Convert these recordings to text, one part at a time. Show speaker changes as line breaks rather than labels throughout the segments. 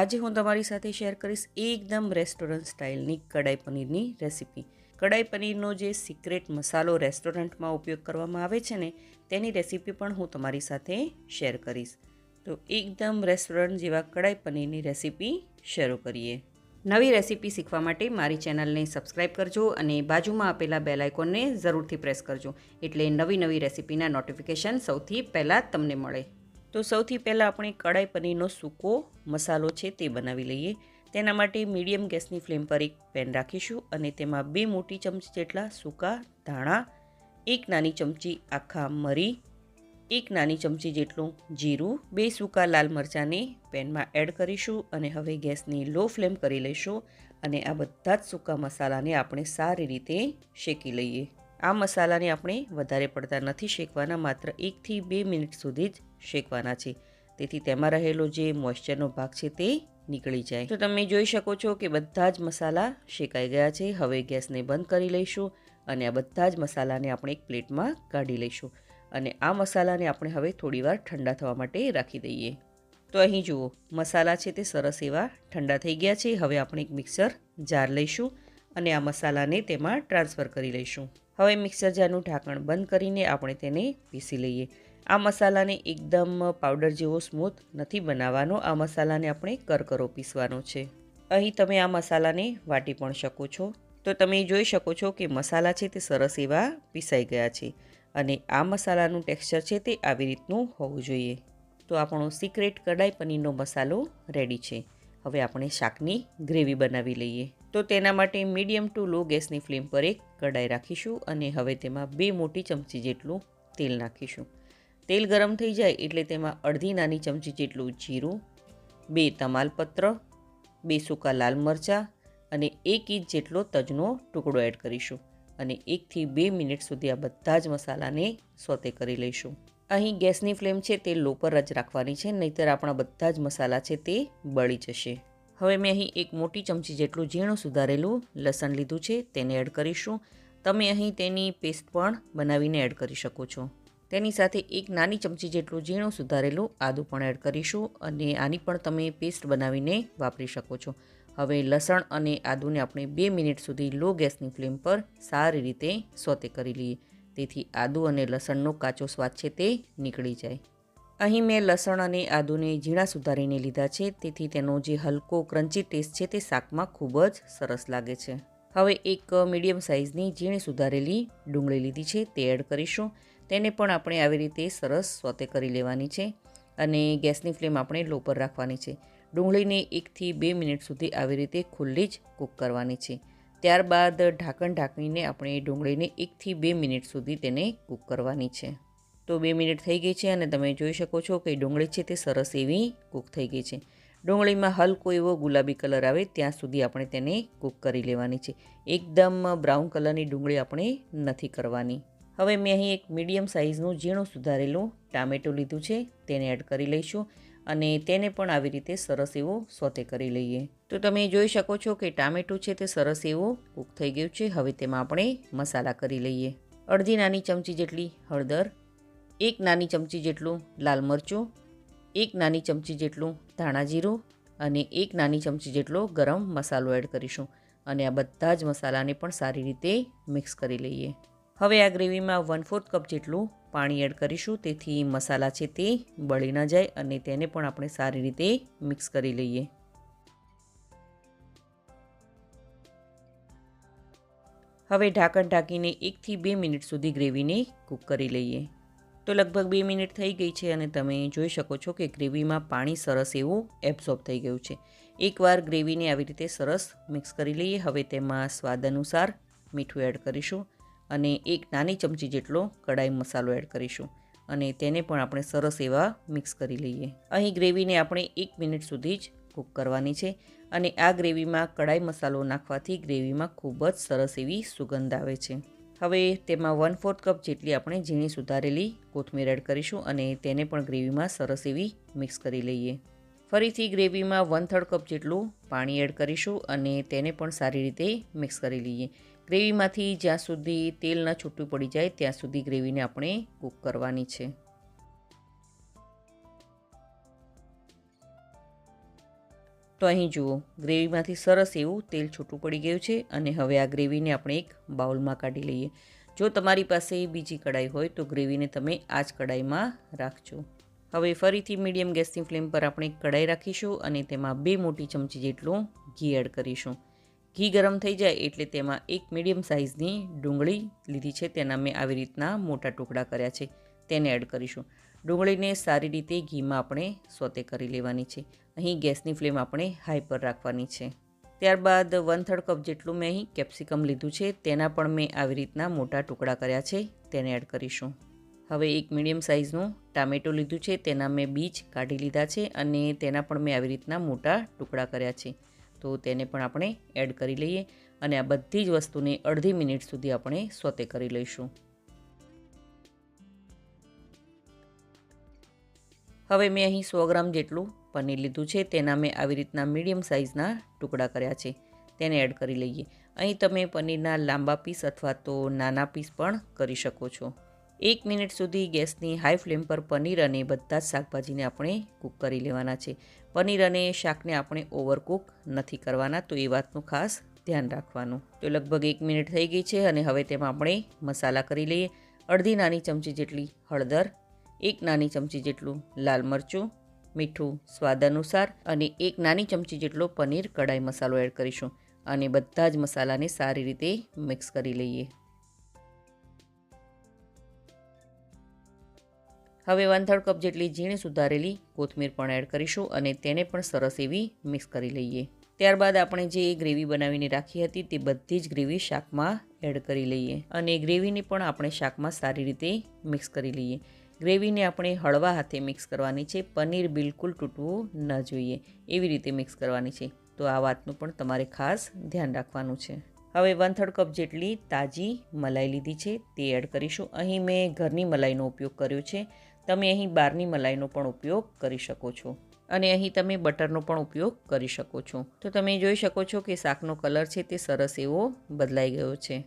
આજે હું તમારી સાથે શેર કરીશ એકદમ રેસ્ટોરન્ટ સ્ટાઇલની કડાઈ પનીરની રેસીપી કડાઈ પનીરનો જે સિક્રેટ મસાલો રેસ્ટોરન્ટમાં ઉપયોગ કરવામાં આવે છે ને, તેની રેસીપી પણ હું તમારી સાથે શેર કરીશ. તો એકદમ રેસ્ટોરન્ટ જેવા કડાઈ પનીરની રેસીપી શરૂ કરીએ. નવી રેસીપી શીખવા માટે મારી ચેનલને સબસ્ક્રાઇબ કરજો અને બાજુમાં આપેલા બેલ આઇકોનને જરૂરથી પ્રેસ કરજો, એટલે નવી નવી રેસીપીના નોટિફિકેશન સૌથી પહેલાં તમને મળે. તો સૌથી પહેલાં આપણે કડાઈ પનીરનો સૂકો મસાલો છે તે બનાવી લઈએ. તેના માટે મીડિયમ ગેસની ફ્લેમ પર એક પેન રાખીશું અને તેમાં બે મોટી ચમચી જેટલા સૂકા ધાણા, એક નાની ચમચી આખા મરી, એક નાની ચમચી જેટલું જીરું, બે સૂકા લાલ મરચાંને પેનમાં એડ કરીશું અને હવે ગેસની લો ફ્લેમ કરી લઈશું અને આ બધા જ સૂકા મસાલાને આપણે સારી રીતે શેકી લઈએ. આ મસાલાને આપણે વધારે પડતા નથી શેકવાના, માત્ર એકથી બે મિનિટ સુધી જ શેકવાના છે. તેથી તેમાં રહેલો જે મોઇશ્ચરનો ભાગ છે તે નીકળી જાય. તો તમે જોઈ શકો છો કે બધા જ મસાલા શેકાઈ ગયા છે. હવે ગેસને બંધ કરી લઈશું અને આ બધા જ મસાલાને આપણે એક પ્લેટમાં કાઢી લઈશું. અને આ મસાલાને આપણે હવે થોડીવાર ઠંડા થવા માટે રાખી દઈએ. તો અહીં જુઓ, મસાલા છે તે સરસ એવા ઠંડા થઈ ગયા છે. હવે આપણે એક મિક્સર જાર લઈશું અને આ મસાલાને તેમાં ટ્રાન્સફર કરી લઈશું. હવે મિક્સર જારનું ઢાંકણ બંધ કરીને આપણે તેને પીસી લઈએ. આ મસાલાને એકદમ પાવડર જેવો સ્મૂથ નથી બનાવવાનો, આ મસાલાને આપણે કરકરો પીસવાનો છે. અહીં તમે આ મસાલાને વાટી પણ શકો છો. તો તમે જોઈ શકો છો કે મસાલા છે તે સરસ એવા પીસાઈ ગયા છે અને આ મસાલાનું ટેક્સચર છે તે આવી રીતનું હોવું જોઈએ. તો આપણો સિક્રેટ કડાઈ પનીરનો મસાલો રેડી છે. હવે આપણે શાકની ગ્રેવી બનાવી લઈએ. તો તેના માટે મીડિયમ ટુ લો ગેસની ફ્લેમ પર એક કડાઈ રાખીશું અને હવે તેમાં બે મોટી ચમચી જેટલું તેલ નાખીશું. તેલ ગરમ થઈ જાય એટલે તેમાં અડધી નાની ચમચી જેટલું જીરું, બે તમાલપત્ર, બે સૂકા લાલ મરચાં અને એક ઇંચ જેટલો તજનો ટુકડો એડ કરીશું અને એકથી બે મિનિટ સુધી આ બધા જ મસાલાને સોતે કરી લઈશું. અહીં ગેસની ફ્લેમ છે તે લો પર જ રાખવાની છે, નહીતર આપણા બધા જ મસાલા છે તે બળી જશે. હવે મેં અહીં એક મોટી ચમચી જેટલું ઝીણું સુધારેલું લસણ લીધું છે, તેને એડ કરીશું. તમે અહીં તેની પેસ્ટ પણ બનાવીને એડ કરી શકો છો. તેની સાથે એક નાની ચમચી જેટલું ઝીણું સુધારેલું આદું પણ એડ કરીશું અને આની પણ તમે પેસ્ટ બનાવીને વાપરી શકો છો. હવે લસણ અને આદુને આપણે બે મિનિટ સુધી લો ગેસની ફ્લેમ પર સારી રીતે સોતે કરી લઈએ. તેથી આદુ અને લસણનો કાચો સ્વાદ છે તે નીકળી જાય. અહીં મેં લસણ અને આદુને ઝીણા સુધારીને લીધા છે, તેથી તેનો જે હલકો, ક્રન્ચી ટેસ્ટ છે તે શાકમાં ખૂબ જ સરસ લાગે છે. હવે એક મીડિયમ સાઇઝની ઝીણી સુધારેલી ડુંગળી લીધી છે, તે એડ કરીશું. તેને પણ આપણે આવી રીતે સરસ સોતે કરી લેવાની છે અને ગેસની ફ્લેમ આપણે લો પર રાખવાની છે. ડુંગળીને એકથી બે મિનિટ સુધી આવી રીતે ખુલ્લી જ કૂક કરવાની છે. ત્યારબાદ ઢાંકણ ઢાંકીને આપણે ડુંગળીને એકથી બે મિનિટ સુધી તેને કૂક કરવાની છે. તો બે મિનિટ થઈ ગઈ છે અને તમે જોઈ શકો છો કે ડુંગળી છે તે સરસ એવી કૂક થઈ ગઈ છે. ડુંગળીમાં હલકો એવો ગુલાબી કલર આવે ત્યાં સુધી આપણે તેને કૂક કરી લેવાની છે. એકદમ બ્રાઉન કલરની ડુંગળી આપણે નથી કરવાની. હવે મેં અહીં એક મીડિયમ સાઇઝનું ઝીણું સુધારેલું ટામેટું લીધું છે, તેને એડ કરી લઈશું અને તેને પણ આવી રીતે સરસ એવું સોતે કરી લઈએ. તો તમે જોઈ શકો છો કે ટામેટું છે તે સરસ એવું કૂક થઈ ગયું છે, હવે તેમાં આપણે મસાલા કરી લઈએ. અડધી નાની ચમચી જેટલી હળદર એક નાની ચમચી જેટલું લાલ મરચું, એક નાની ચમચી જેટલું ધાણા જીરું અને એક નાની ચમચી જેટલો ગરમ મસાલો એડ કરીશું અને આ બધા જ મસાલાને પણ સારી રીતે મિક્સ કરી લઈએ. હવે આ ગ્રેવીમાં વન ફોર્થ કપ જેટલું પાણી એડ કરીશું તેથી મસાલા છે તે બળી ન જાય અને તેને પણ આપણે સારી રીતે મિક્સ કરી લઈએ. હવે ઢાંકણ ઢાંકીને એકથી બે મિનિટ સુધી ગ્રેવીને કૂક કરી લઈએ. તો લગભગ બે મિનિટ થઈ ગઈ છે અને તમે જોઈ શકો છો કે ગ્રેવીમાં પાણી સરસ એવું એબ્ઝોર્બ થઈ ગયું છે. એકવાર ગ્રેવીને આવી રીતે સરસ મિક્સ કરી લઈએ, હવે તેમાં સ્વાદ અનુસાર મીઠું એડ કરીશું અને એક નાની ચમચી જેટલો કડાઈ મસાલો એડ કરીશું અને તેને પણ આપણે સરસ એવા મિક્સ કરી લઈએ. અહીં ગ્રેવીને આપણે એક મિનિટ સુધી જ કૂક કરવાની છે અને આ ગ્રેવીમાં કડાઈ મસાલો નાખવાથી ગ્રેવીમાં ખૂબ જ સરસ એવી સુગંધ આવે છે. હવે તેમાં વન ફોર્થ કપ જેટલી આપણે ઝીણી સુધારેલી કોથમીર એડ કરીશું અને તેને પણ ગ્રેવીમાં સરસ એવી મિક્સ કરી લઈએ. ફરીથી ગ્રેવીમાં વન થર્ડ કપ જેટલું પાણી એડ કરીશું અને તેને પણ સારી રીતે મિક્સ કરી લઈએ. ગ્રેવીમાંથી જ્યાં સુધી તેલ ન છૂટું પડી જાય ત્યાં સુધી ગ્રેવીને આપણે કૂક કરવાની છે. તો અહીં જુઓ, ગ્રેવીમાંથી સરસ એવું તેલ છૂટું પડી ગયું છે અને હવે આ ગ્રેવીને આપણે એક બાઉલમાં કાઢી લઈએ. જો તમારી પાસે બીજી કઢાઈ હોય તો ગ્રેવીને તમે આ જ કઢાઈમાં રાખજો. હવે ફરીથી મીડિયમ ગેસની ફ્લેમ પર આપણે એક કઢાઈ રાખીશું અને તેમાં બે મોટી ચમચી જેટલું ઘી એડ કરીશું. ઘી ગરમ થઈ જાય એટલે તેમાં એક મીડિયમ સાઇઝની ડુંગળી લીધી છે. તેના મેં આવી રીતના મોટા ટુકડા કર્યા છે. તેને એડ કરીશું. ડુંગળીને સારી રીતે ઘીમાં આપણે સોતે કરી લેવાની છે. અહીં ગેસની ફ્લેમ આપણે હાઈ પર રાખવાની છે. ત્યારબાદ વન થર્ડ કપ જેટલું મેં અહીં કેપ્સિકમ લીધું છે, તેના પણ મેં આવી રીતના મોટા ટુકડા કર્યા છે, તેને એડ કરીશું. હવે એક મીડિયમ સાઇઝનું ટામેટો લીધું છે, તેના મેં બીજ કાઢી લીધા છે અને તેના પણ મેં આવી રીતના મોટા ટુકડા કર્યા છે. તો તેને પણ આપણે એડ કરી લઈએ અને આ બધી જ વસ્તુને અડધી મિનિટ સુધી આપણે સોતે કરી લઈશું. હવે મેં અહીં સો ગ્રામ જેટલું પનીર લીધું છે. તેના મેં આવી રીતના મીડિયમ સાઇઝના ટુકડા કર્યા છે. તેને એડ કરી લઈએ. અહીં તમે પનીરના લાંબા પીસ અથવા તો નાના પીસ પણ કરી શકો છો. એક મિનિટ સુધી ગેસની હાઈ ફ્લેમ પર પનીર અને બધા જ શાકભાજીને આપણે કૂક કરી લેવાના છે. પનીર અને શાકને આપણે ઓવરકૂક નથી કરવાના, તો એ વાતનું ખાસ ધ્યાન રાખવાનું. તો લગભગ એક મિનિટ થઈ ગઈ છે અને હવે તેમાં આપણે મસાલા કરી લઈએ. અડધી નાની ચમચી જેટલી હળદર એક નાની ચમચી જેટલું લાલ મરચું, મીઠું સ્વાદ અનુસાર અને એક નાની ચમચી જેટલો પનીર કડાઈ મસાલો એડ કરીશું અને બધા જ મસાલાને સારી રીતે મિક્સ કરી લઈએ. હવે વન થર્ડ કપ જેટલી ઝીણી સુધારેલી કોથમીર પણ એડ કરીશું અને તેને પણ સરસ એવી મિક્સ કરી લઈએ. ત્યારબાદ આપણે જે ગ્રેવી બનાવીને રાખી હતી તે બધી જ ગ્રેવી શાકમાં એડ કરી લઈએ અને ગ્રેવીને પણ આપણે શાકમાં સારી રીતે મિક્સ કરી લઈએ. ગ્રેવીને આપણે હળવા હાથે મિક્સ કરવાની છે. પનીર બિલકુલ તૂટવું ન જોઈએ. એવી રીતે મિક્સ કરવાની છે. તો આ વાતનું પણ તમારે ખાસ ધ્યાન રાખવાનું છે. હવે વન થર્ડ કપ જેટલી તાજી મલાઈ લીધી છે. તે એડ કરીશું. અહીં મેં ઘરની મલાઈનો ઉપયોગ કર્યો છે. તમે અહીં બહારની મલાઈનો પણ ઉપયોગ કરી શકો છો. અને અહીં તમે બટરનો પણ ઉપયોગ કરી શકો છો. તો તમે જોઈ શકો છો કે શાકનો કલર છે તે સરસ એવો બદલાઈ ગયો છે.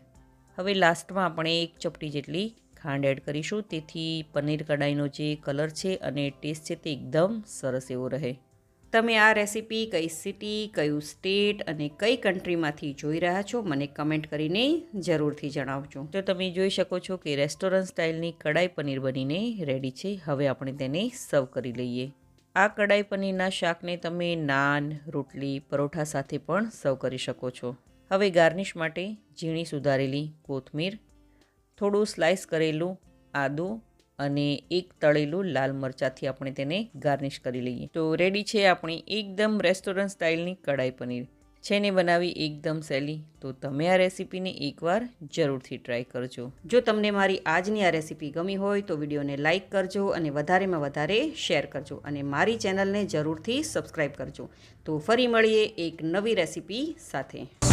હવે લાસ્ટમાં આપણે એક ચપટી જેટલી ખાંડ એડ કરીશું. તેથી પનીર કઢાઈનો જે કલર છે અને ટેસ્ટ છે તે એકદમ સરસ એવો રહે. તમે આ રેસીપી કઈ સિટી, કયું સ્ટેટ અને કઈ કન્ટ્રીમાંથી જોઈ રહ્યા છો, મને કમેન્ટ કરીને જરૂરથી જણાવજો. તો તમે જોઈ શકો છો કે રેસ્ટોરન્ટ સ્ટાઇલની કડાઈ પનીર બનીને રેડી છે. હવે આપણે તેને સર્વ કરી લઈએ. આ કડાઈ પનીરના શાકને તમે નાન, રોટલી, પરોઠા સાથે પણ સર્વ કરી શકો છો. હવે ગાર્નિશ માટે ઝીણી સુધારેલી કોથમીર થોડું સ્લાઇસ કરેલું આદું અને એક તળેલું લાલ મરચાંથી આપણે તેને ગાર્નિશ કરી લઈએ. તો રેડી છે આપણી એકદમ રેસ્ટોરન્ટ સ્ટાઇલની કઢાઈ પનીર. છે ને બનાવી એકદમ સહેલી. તો તમે આ રેસીપીને એકવાર જરૂરથી ટ્રાય કરજો. જો તમને મારી આજની આ રેસીપી ગમી હોય તો વિડીયોને લાઇક કરજો અને વધારેમાં વધારે શેર કરજો અને મારી ચેનલને જરૂરથી સબસ્ક્રાઈબ કરજો. તો ફરી મળીએ એક નવી રેસીપી સાથે.